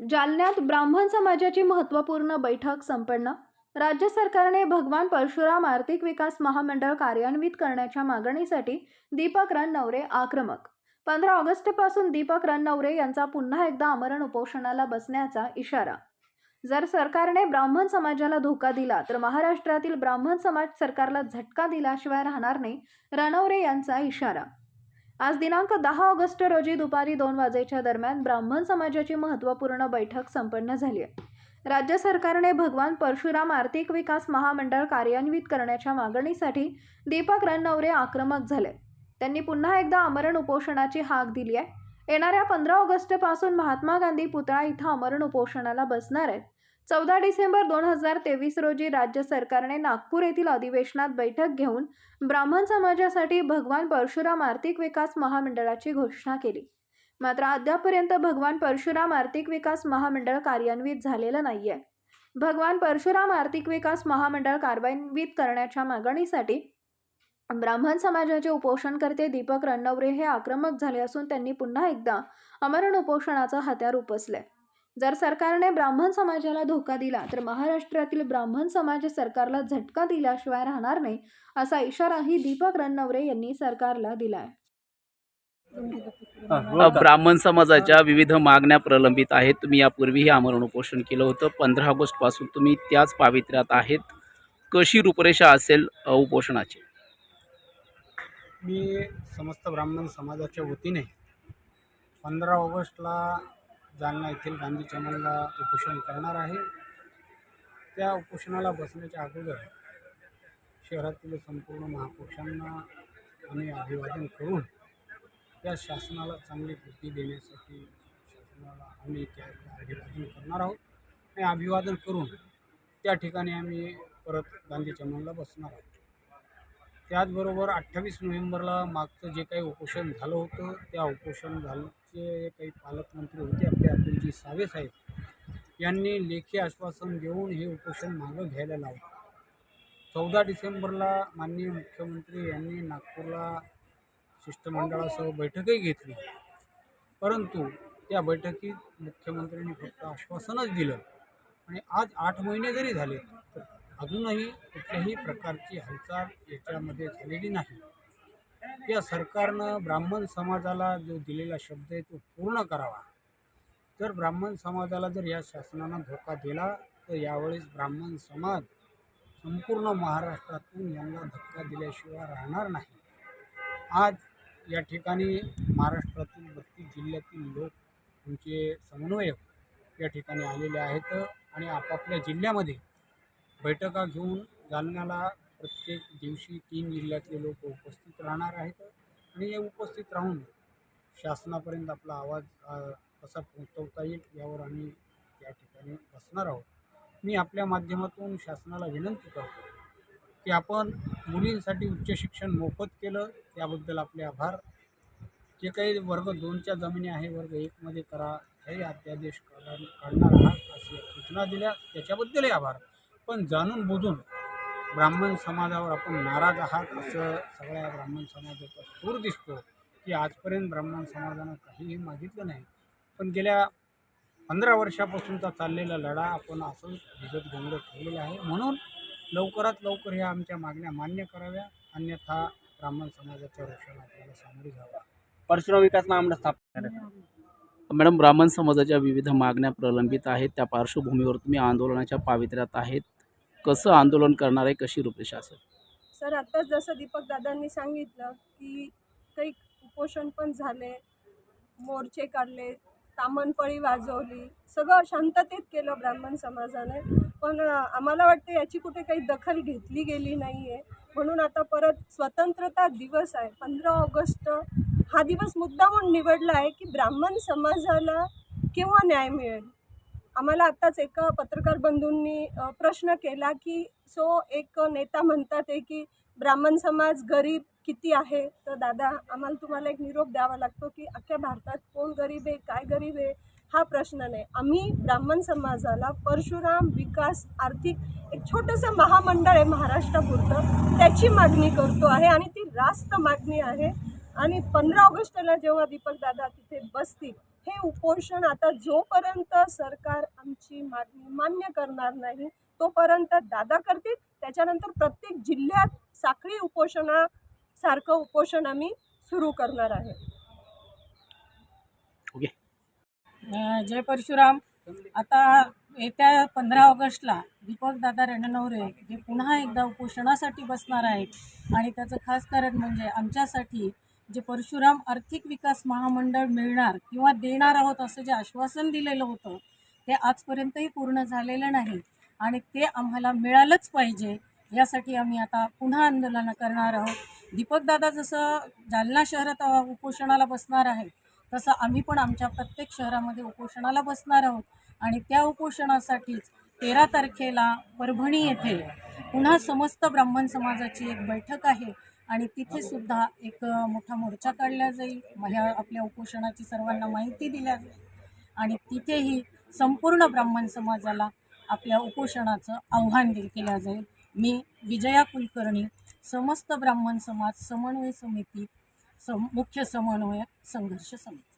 जालन्यात ब्राह्मण समाजाची महत्त्वपूर्ण बैठक संपन्न. राज्य सरकारने भगवान परशुराम आर्थिक विकास महामंडळ कार्यान्वित करण्याच्या मागणीसाठी दीपक रणनवरे आक्रमक. पंधरा ऑगस्टपासून दीपक रणनवरे यांचा पुन्हा एकदा आमरण उपोषणाला बसण्याचा इशारा. जर सरकारने ब्राह्मण समाजाला धोका दिला तर महाराष्ट्रातील ब्राह्मण समाज सरकारला झटका दिल्याशिवाय राहणार नाही रणवरे यांचा इशारा. आज दिनांक दहा ऑगस्ट रोजी दुपारी दोन वाजेच्या दरम्यान ब्राह्मण समाजाची महत्त्वपूर्ण बैठक संपन्न झाली आहे. राज्य सरकारने भगवान परशुराम आर्थिक विकास महामंडळ कार्यान्वित करण्याच्या मागणीसाठी दीपक रणनवरे आक्रमक झाले. त्यांनी पुन्हा एकदा आमरण उपोषणाची हाक दिली आहे. येणाऱ्या पंधरा ऑगस्टपासून महात्मा गांधी पुतळा इथं आमरण उपोषणाला बसणार आहेत. चौदा डिसेंबर दोन हजार तेवीस रोजी राज्य सरकारने नागपूर येथील अधिवेशनात बैठक घेऊन ब्राह्मण समाजासाठी भगवान परशुराम आर्थिक विकास महामंडळाची घोषणा केली. मात्र अद्यापर्यंत भगवान परशुराम आर्थिक विकास महामंडळ कार्यान्वित झालेलं नाहीये. भगवान परशुराम आर्थिक विकास महामंडळ कार्यान्वित करण्याच्या मागणीसाठी ब्राह्मण समाजाचे उपोषणकर्ते दीपक रणनवरे हे आक्रमक झाले असून त्यांनी पुन्हा एकदा अमरण उपोषणाचं हत्यार उपसले. जर सरकारने ब्राह्मण समाजाला धोका दिला तर महाराष्ट्रातील ब्राह्मण समाज सरकारला झटका दिल्याशिवाय राहणार नाही असा इशाराही दीपक रणनवरे यांनी सरकारला दिलाय. ब्राह्मण समाजाच्या विविध मागण्या प्रलंबित आहेत. तुम्ही यापूर्वीही आमरण उपोषण केलं होतं. पंधरा ऑगस्टपासून तुम्ही त्याच पावित्र्यात आहेत. कशी रूपरेषा असेल उपोषणाची? मी समस्त ब्राह्मण समाजाच्या वतीने पंधरा ऑगस्टला जालना येथील गांधी चमनला उपोषण करणार आहे. त्या उपोषणाला बसण्याच्या अगोदर शहरातील संपूर्ण महापुरुषांना आम्ही अभिवादन करून त्या शासनाला चांगली बुद्धी देण्यासाठी शासनाला आम्ही त्या अभिवादन करणार आहोत. आणि अभिवादन करून त्या ठिकाणी आम्ही परत गांधी चमनला बसणार आहोत. त्याचबरोबर अठ्ठावीस नोव्हेंबरला मागचं जे काही उपोषण झालं होतं त्या उपोषण झालं झालचे काही पालकमंत्री होते आपले अतुलजी सावे साहेब यांनी लेखी आश्वासन देऊन हे उपोषण मागं घ्यायला लावलं. चौदा डिसेंबरला माननीय मुख्यमंत्री यांनी नागपूरला शिष्टमंडळासह बैठकही घेतली. परंतु त्या बैठकीत मुख्यमंत्र्यांनी फक्त आश्वासनच दिलं आणि आज आठ महिने जरी झाले तर अजूनही कुठल्याही प्रकारची हालचाल याच्यामध्ये झालेली नाही. या सरकारनं ब्राह्मण समाजाला जो दिलेला शब्द आहे तो पूर्ण करावा. जर ब्राह्मण समाजाला जर या शासनानं धोका दिला तर यावेळेस ब्राह्मण समाज संपूर्ण महाराष्ट्रातून यांना धक्का दिल्याशिवाय राहणार नाही. आज या ठिकाणी महाराष्ट्रातील बत्तीस जिल्ह्यातील लोक तुमचे समन्वयक या ठिकाणी आलेले आहेत आणि आपापल्या जिल्ह्यामध्ये बैठका घेऊन जालन्याला प्रत्येक दिवशी तीन जिल्ह्यातले लोक उपस्थित राहणार आहेत आणि हे उपस्थित राहून शासनापर्यंत आपला आवाज कसा पोहोचवता येईल यावर आम्ही त्या ठिकाणी बसणार आहोत. मी आपल्या माध्यमातून शासनाला विनंती करतो की आपण मुलींसाठी उच्च शिक्षण मोफत केलं त्याबद्दल आपले आभार. जे काही वर्ग दोनच्या जमिनी आहे वर्ग एकमध्ये करा हे अध्यादेश काढणार आहात अशी सूचना दिल्या त्याच्याबद्दलही आभार. पण जाणून बुजून ब्राह्मण समाजावर आपण नाराज आहात असं सगळ्या ब्राह्मण समाजाचा सूर दिसतो की आजपर्यंत ब्राह्मण समाजानं काहीही मागितलं नाही. पण गेल्या पंधरा वर्षापासूनचा चाललेला लढा आपण असं भिजत गोंगडं ठेवलेला आहे. म्हणून लवकरात लवकर ह्या आमच्या मागण्या मान्य कराव्या अन्यथा ब्राह्मण समाजाच्या रोषाला आपल्याला सामोरे जावं परशुराम विकास महामंडळ स्थापन मॅडम ब्राह्मण समाजाच्या विविध मागण्या प्रलंबित आहेत. त्या पार्श्वभूमीवर तुम्ही आंदोलनाच्या पावित्र्यात आहेत. कसं आंदोलन करणार आहे कशी रूपरेषा असेल? सर आत्ताच जसं दीपक दादांनी सांगितलं की काही उपोषण पण झाले मोर्चे काढले तामणपळी वाजवली सगळं शांततेत केलं ब्राह्मण समाजाने. पण आम्हाला वाटतं याची कुठे काही दखल घेतली गेली नाही आहे म्हणून आता परत स्वतंत्रता दिवस आहे. पंधरा ऑगस्ट हा दिवस मुद्दामून निवडला आहे की ब्राह्मण समाजाला केव्हा न्याय मिळेल? आम्हाला आत्ताच एका पत्रकार बंधूंनी प्रश्न केला की सो एक नेता म्हणतात आहे की ब्राह्मण समाज गरीब किती आहे? तर दादा आम्हाला तुम्हाला एक निरोप द्यावा लागतो की अख्ख्या भारतात कोण गरीब आहे काय गरीब आहे हा प्रश्न नाही. आम्ही ब्राह्मण समाजाला परशुराम विकास आर्थिक एक छोटंसं महामंडळ आहे महाराष्ट्रापुरतं त्याची मागणी करतो आहे आणि ती रास्त मागणी आहे. आणि पंधरा ऑगस्टला जेव्हा दीपक दादा तिथे बसतील हे उपोषण आता जोपर्यंत सरकार आमची मागणी मान्य करणार नाही तोपर्यंत दादा करतील. त्याच्यानंतर प्रत्येक जिल्ह्यात साखळी उपोषणासारखं उपोषण आम्ही सुरू करणार आहे. जय परशुराम. आता येत्या पंधरा ऑगस्टला दीपकदादा रणनवरे हे पुन्हा एकदा उपोषणासाठी बसणार आहेत. आणि त्याचं खास कारण म्हणजे आमच्यासाठी जे परशुराम आर्थिक विकास महामंडळ मिळणार किंवा देणार आहोत असं जे आश्वासन दिलेलं होतं ते आजपर्यंतही पूर्ण झालेलं नाही. आणि ते आम्हाला मिळालंच पाहिजे यासाठी आम्ही आता पुन्हा आंदोलनं करणार आहोत. दीपकदादा जसं जालना शहरात उपोषणाला बसणार आहे तसं आम्ही पण आमच्या प्रत्येक शहरामध्ये उपोषणाला बसणार आहोत. आणि त्या उपोषणासाठीच तेरा तारखेला परभणी येथे पुन्हा समस्त ब्राह्मण समाजाची एक बैठक आहे. आणि तिथे सुद्धा एक मोठा मोर्चा काढला जाईल. ह्या आपल्या उपोषणाची सर्वांना माहिती दिल्या जाईल. आणि तिथेही संपूर्ण ब्राह्मण समाजाला आपल्या उपोषणाचं आव्हान दिल केलं जाईल. मी विजया कुलकर्णी समस्त ब्राह्मण समाज समन्वय समिती सम मुख्य समन्वयक संघर्ष समिती.